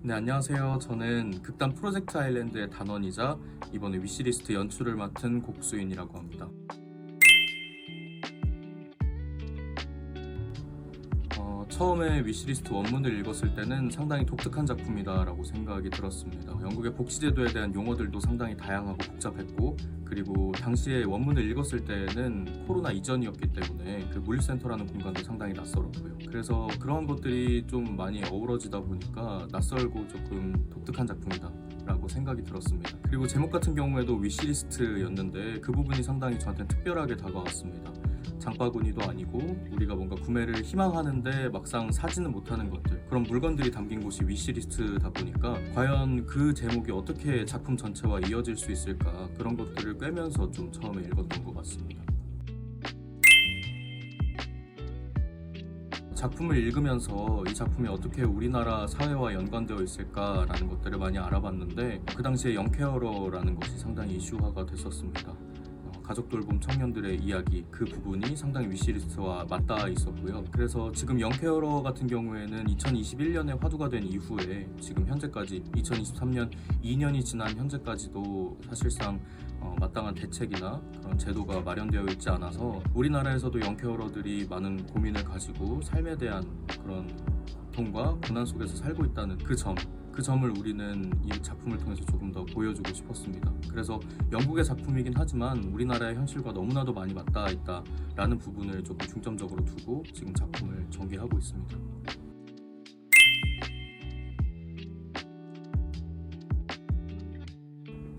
네, 안녕하세요. 저는 극단 프로젝트 아일랜드의 단원이자 이번에 위시리스트 연출을 맡은 곡수인이라고 합니다. 처음에 위시리스트 원문을 읽었을 때는 상당히 독특한 작품이다라고 생각이 들었습니다. 영국의 복지제도에 대한 용어들도 상당히 다양하고 복잡했고 그리고 당시에 원문을 읽었을 때는 코로나 이전이었기 때문에 그 물류센터라는 공간도 상당히 낯설었고요. 그래서 그런 것들이 좀 많이 어우러지다 보니까 낯설고 조금 독특한 작품이다. 라고 생각이 들었습니다. 그리고 제목 같은 경우에도 위시리스트였는데 그 부분이 상당히 저한테 특별하게 다가왔습니다. 장바구니도 아니고 우리가 뭔가 구매를 희망하는데 막상 사지는 못하는 것들 그런 물건들이 담긴 곳이 위시리스트다 보니까 과연 그 제목이 어떻게 작품 전체와 이어질 수 있을까 그런 것들을 꿰면서 좀 처음에 읽었던 것 같습니다. 작품을 읽으면서 이 작품이 어떻게 우리나라 사회와 연관되어 있을까라는 것들을 많이 알아봤는데 그 당시에 영케어러라는 것이 상당히 이슈화가 됐었습니다. 어, 가족 돌봄 청년들의 이야기 그 부분이 상당히 위시리스트와 맞닿아 있었고요. 그래서 지금 영케어러 같은 경우에는 2021년에 화두가 된 이후에 지금 현재까지 2023년 2년이 지난 현재까지도 사실상 어, 마땅한 대책이나 그런 제도가 마련되어 있지 않아서 우리나라에서도 영케어러들이 많은 고민을 가지고 삶에 대한 그런 고통과 고난 속에서 살고 있다는 그 점. 그 점을 우리는 이 작품을 통해서 조금 더 보여주고 싶었습니다. 그래서 영국의 작품이긴 하지만 우리나라의 현실과 너무나도 많이 맞닿아 있다라는 부분을 조금 중점적으로 두고 지금 작품을 전개하고 있습니다.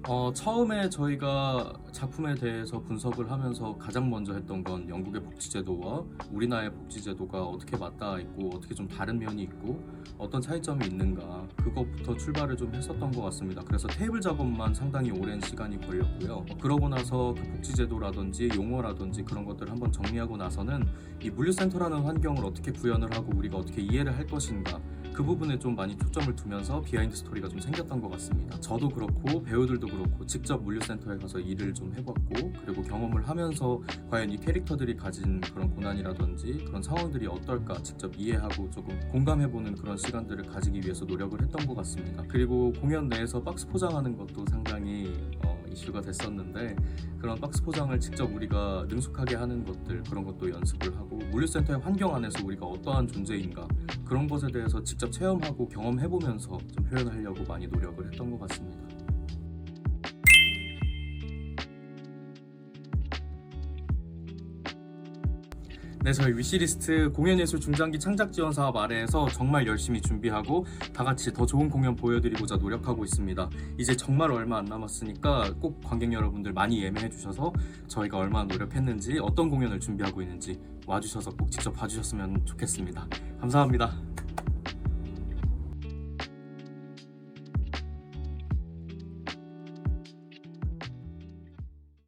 어, 처음에 저희가 작품에 대해서 분석을 하면서 가장 먼저 했던 건 영국의 복지제도와 우리나라의 복지제도가 어떻게 맞닿아 있고 어떻게 좀 다른 면이 있고 어떤 차이점이 있는가 그것부터 출발을 좀 했었던 것 같습니다. 그래서 테이블 작업만 상당히 오랜 시간이 걸렸고요. 어, 그러고 나서 그 복지제도라든지 용어라든지 그런 것들을 한번 정리하고 나서는 이 물류센터라는 환경을 어떻게 구현을 하고 우리가 어떻게 이해를 할 것인가 그 부분에 좀 많이 초점을 두면서 비하인드 스토리가 좀 생겼던 것 같습니다. 저도 그렇고 배우들도 그렇고 직접 물류센터에 가서 일을 좀 해봤고 그리고 경험을 하면서 과연 이 캐릭터들이 가진 그런 고난이라든지 그런 상황들이 어떨까 직접 이해하고 조금 공감해보는 그런 시간들을 가지기 위해서 노력을 했던 것 같습니다. 그리고 공연 내에서 박스 포장하는 것도 상당히 어, 이슈가 됐었는데 그런 박스 포장을 직접 우리가 능숙하게 하는 것들 그런 것도 연습을 하고 물류센터의 환경 안에서 우리가 어떠한 존재인가 그런 것에 대해서 직접 체험하고 경험해보면서 좀 표현하려고 많이 노력을 했던 것 같습니다. 네, 저희 위시리스트 공연예술 중장기 창작 지원 사업 아래에서 정말 열심히 준비하고 다 같이 더 좋은 공연 보여드리고자 노력하고 있습니다. 이제 정말 얼마 안 남았으니까 꼭 관객 여러분들 많이 예매해 주셔서 저희가 얼마나 노력했는지 어떤 공연을 준비하고 있는지 와주셔서 꼭 직접 봐주셨으면 좋겠습니다. 감사합니다.